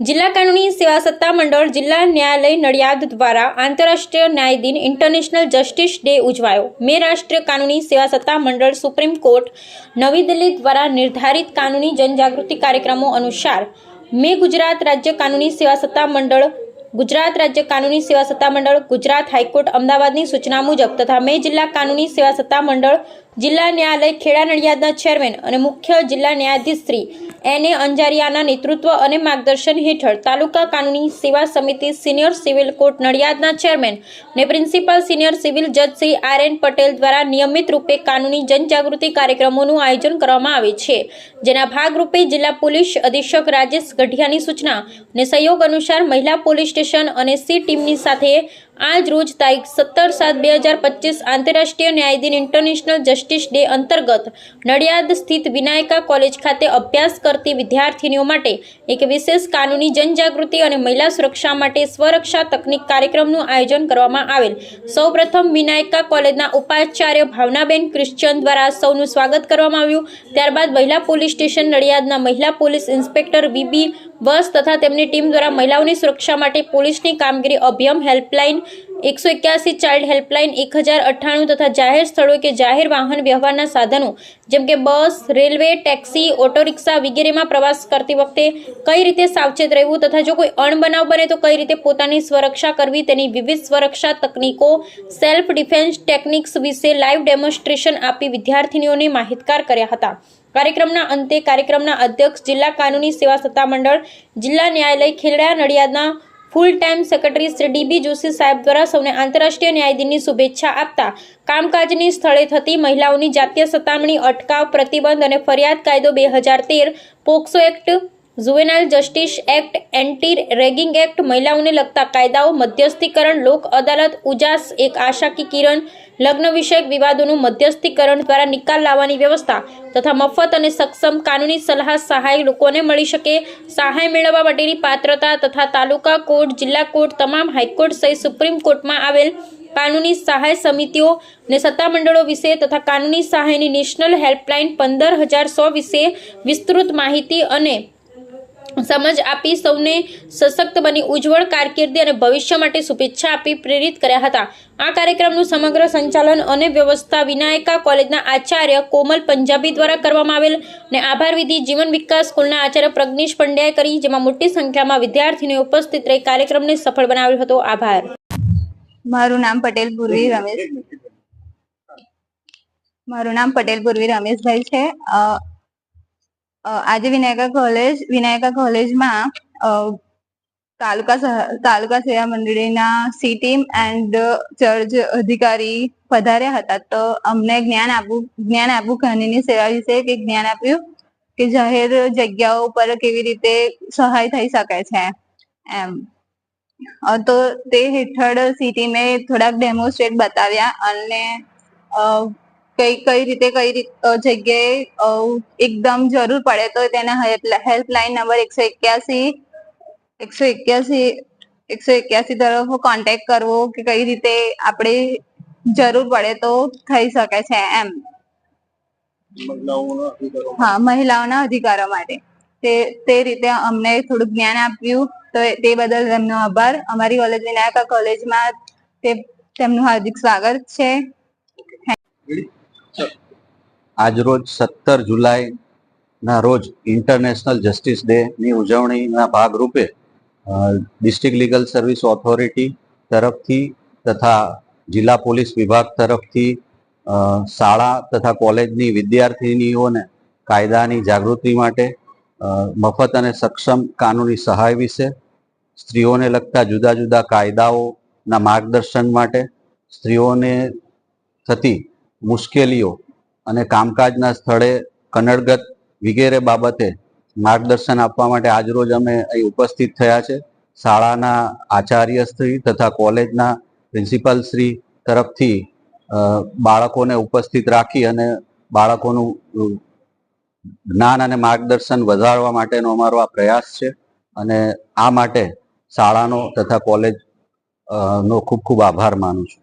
જિલ્લા કાનૂની સેવા સત્તા મંડળ જિલ્લા ન્યાયાલય નડિયાદ દ્વારા આંતરરાષ્ટ્રીય ન્યાય દિન ઇન્ટરનેશનલ જસ્ટિસ ડે ઉજવાયો. મે રાષ્ટ્રીય કાનૂની સેવા સત્તા મંડળ સુપ્રીમ કોર્ટ નવી દિલ્હી દ્વારા નિર્ધારિત કાનૂની જનજાગૃતિ કાર્યક્રમો અનુસાર મે ગુજરાત રાજ્ય કાનૂની સેવા સત્તા મંડળ, ગુજરાત રાજ્ય કાનૂની સેવા સત્તા મંડળ, ગુજરાત હાઈકોર્ટ અમદાવાદની સૂચના મુજબ તથા મે જિલ્લા કાનૂની સેવા સત્તા મંડળ જિલ્લા ન્યાયાલય ખેડા નડિયાદના ચેરમેન અને મુખ્ય જિલ્લા ન્યાયાધીશ શ્રી એન એ અંજારિયાના નેતૃત્વ અને માર્ગદર્શન હેઠળ તાલુકા કાનૂની સેવા સમિતિ સિનિયર સિવિલ કોર્ટ નડિયાદના ચેરમેન અને પ્રિન્સિપલ સિનિયર સિવિલ જજ શ્રી આર એન પટેલ દ્વારા નિયમિત રૂપે કાનૂની જનજાગૃતિ કાર્યક્રમોનું આયોજન કરવામાં આવે છે. જેના ભાગરૂપે જિલ્લા પોલીસ અધિક્ષક રાજેશ ગઢિયાની સૂચના અને સહયોગ અનુસાર મહિલા પોલીસ સ્ટેશન અને સી ટીમની સાથે આજ રોજ તારીખ સત્તર સાત બે હજાર પચીસ આંતરરાષ્ટ્રીય ન્યાય દિન ઇન્ટરનેશનલ જસ્ટિસ ડે અંતર્ગત નડિયાદ સ્થિત વિનાયકા કોલેજ ખાતે અભ્યાસ કરતી વિદ્યાર્થીનીઓ માટે એક વિશેષ કાનૂની જનજાગૃતિ અને મહિલા સુરક્ષા માટે સ્વરક્ષા તકનીક કાર્યક્રમનું આયોજન કરવામાં આવેલ. સૌપ્રથમ વિનાયકા કોલેજના ઉપાચાર્ય ભાવનાબેન ક્રિશ્ચિયન દ્વારા સૌનું સ્વાગત કરવામાં આવ્યું. ત્યારબાદ મહિલા પોલીસ સ્ટેશન નડિયાદના મહિલા પોલીસ ઇન્સ્પેક્ટર વીબી બસ તથા તેમની ટીમ દ્વારા મહિલાઓની સુરક્ષા માટે પોલીસની કામગીરી અભિયમ હેલ્પલાઇન એકસો એક્યાસી ચાઇલ્ડ હેલ્પલાઇન એક હજાર અઠ્ઠાણું તથા જાહેર સ્થળો કે જાહેર વાહન વ્યવહારના સાધનો, જેમ કે bus, railway, taxi auto rickshaw વગેરેમાં પ્રવાસ કરતી વખતે કઈ રીતે સાવચેત રહેવું તથા જો કોઈ અણબનાવ બને તો કઈ રીતે પોતાની સ્વરક્ષા કરવી, તેની વિવિધ સ્વરક્ષા તકનીકો, સેલ્ફ ડિફેન્સ ટેકનિક્સ વિશે લાઈવ ડેમોન્સ્ટ્રેશન આપી વિદ્યાર્થીનીઓને માહિતગાર કર્યા હતા. કાર્યક્રમના અંતે કાર્યક્રમના અધ્યક્ષ જિલ્લા કાનૂની સેવા સત્તા મંડળ, જિલ્લા ન્યાયાલય Kheda નડિયાદના full time secretary Shri DB Joshi સાહેબ દ્વારા સૌને આંતરરાષ્ટ્રીય ન્યાય શુભેચ્છા આપતા કામકાજની સ્થળે થતી મહિલાઓની જાતીય સતામણી, અટકાવ, પ્રતિબંધ અને ફરિયાદ કાયદો બે હજાર તેર, POCSO act juvenile justice act, anti ragging act, મહિલાઓને લગતા કાયદાઓ, મધ્યસ્થીકરણ, લોક અદાલત, ઉજાસ, એક આશા કી કિરણ, લગ્ન વિષયક વિવાદોનું મધ્યસ્થીકરણ દ્વારા નિકાલ લાવવાની વ્યવસ્થા તથા મફત અને સક્ષમ કાનૂની સલાહ સહાય લોકોને મળી શકે, સહાય મેળવવા માટેની પાત્રતા તથા તાલુકા કોર્ટ, જિલ્લા કોર્ટ તમામ હાઈકોર્ટ સહિત સુપ્રીમ કોર્ટમાં આવેલ કાનૂની સહાય સમિતિઓ અને સત્તામંડળો વિશે તથા કાનૂની સહાયની નેશનલ હેલ્પલાઇન પંદર હજાર સો વિશે વિસ્તૃત માહિતી અને સમજ આપી સૌને સશક્ત બની ઉજ્જવળ કારકિર્દી અને ભવિષ્ય માટે શુભેચ્છા આપી પ્રેરિત કર્યા હતા. આ કાર્યક્રમનું સમગ્ર સંચાલન અને વ્યવસ્થા વિનાયકા કોલેજના આચાર્ય કોમલ પંજાબી દ્વારા કરવામાં આવેલ અને આભાર વિધિ જીવન વિકાસ સ્કૂલના આચાર્ય પ્રજ્ઞેશ પંડ્યાએ કરી, જેમાં મોટી સંખ્યામાં વિદ્યાર્થીનીઓ ઉપસ્થિત રહી કાર્યક્રમને સફળ બનાવ્યો હતો. આભાર. મારું નામ પટેલ પૂર્વી રમેશ. મારું નામ પટેલ પૂર્વી રમેશભાઈ છે. આજે વિનાયકા કોલેજ વિનાયકા કોલેજમાં તાલુકા તાલુકા સેવા મંડળીના સી ટીમ એન્ડ ચર્ચ અધિકારી પધાર્યા હતા. તો અમને જ્ઞાન આપવું જ્ઞાન આપવું કહાનીની સેવા વિશે કે જ્ઞાન આપ્યું કે જાહેર જગ્યાઓ પર કેવી રીતે સહાય થઈ શકે છે એમ. તો તે હેઠળ સિટી મેં થોડાક ડેમોસ્ટ્રેટ બતાવ્યા અને કઈ કઈ રીતે કઈ જગ્યાએ એકદમ જરૂર પડે તો તેના હેલ્પલાઇન નંબર એકસો એક્યાસી એકસો એક્યાસી એકસો એક્યાસી તરફ કોન્ટેક્ટ કરવો કે કઈ રીતે આપણે જરૂર પડે તો થઈ શકે છે એમ. હા મહિલાઓના અધિકારો માટે. તે તે રીતે અમને થોડું જ્ઞાન આપ્યું તો તે બદલ એમનો આભાર. અમારી કોલેજ વિનાયકા કોલેજમાં તે તેમનું હાર્દિક સ્વાગત છે. આજરોજ સત્તર જુલાઈના રોજ ઇન્ટરનેશનલ જસ્ટિસ ડે ની ઉજવણીના ભાગરૂપે ડિસ્ટ્રિક્ટ લીગલ સર્વિસ ઓથોરિટી તરફથી તથા જિલ્લા પોલીસ વિભાગ તરફથી શાળા તથા કોલેજની વિદ્યાર્થિનીઓને કાયદાની જાગૃતિ માટે મફત અને સક્ષમ કાનૂની સહાય વિશે, સ્ત્રીઓને લગતા જુદા જુદા કાયદાઓના માર્ગદર્શન માટે, સ્ત્રીઓને થતી મુશ્કેલીઓ અને કામકાજના સ્થળે કનડગત વગેરે બાબતે માર્ગદર્શન આપવા માટે આજરોજ અમે અહીં ઉપસ્થિત થયા છે. શાળાના આચાર્યશ્રી તથા કોલેજના પ્રિન્સિપલ શ્રી તરફથી બાળકોને ઉપસ્થિત રાખી અને બાળકોનું જ્ઞાન અને માર્ગદર્શન વધારવા માટેનો અમારો આ પ્રયાસ છે અને આ માટે શાળાનો તથા કોલેજ નો ખૂબ ખૂબ આભાર માનું છું.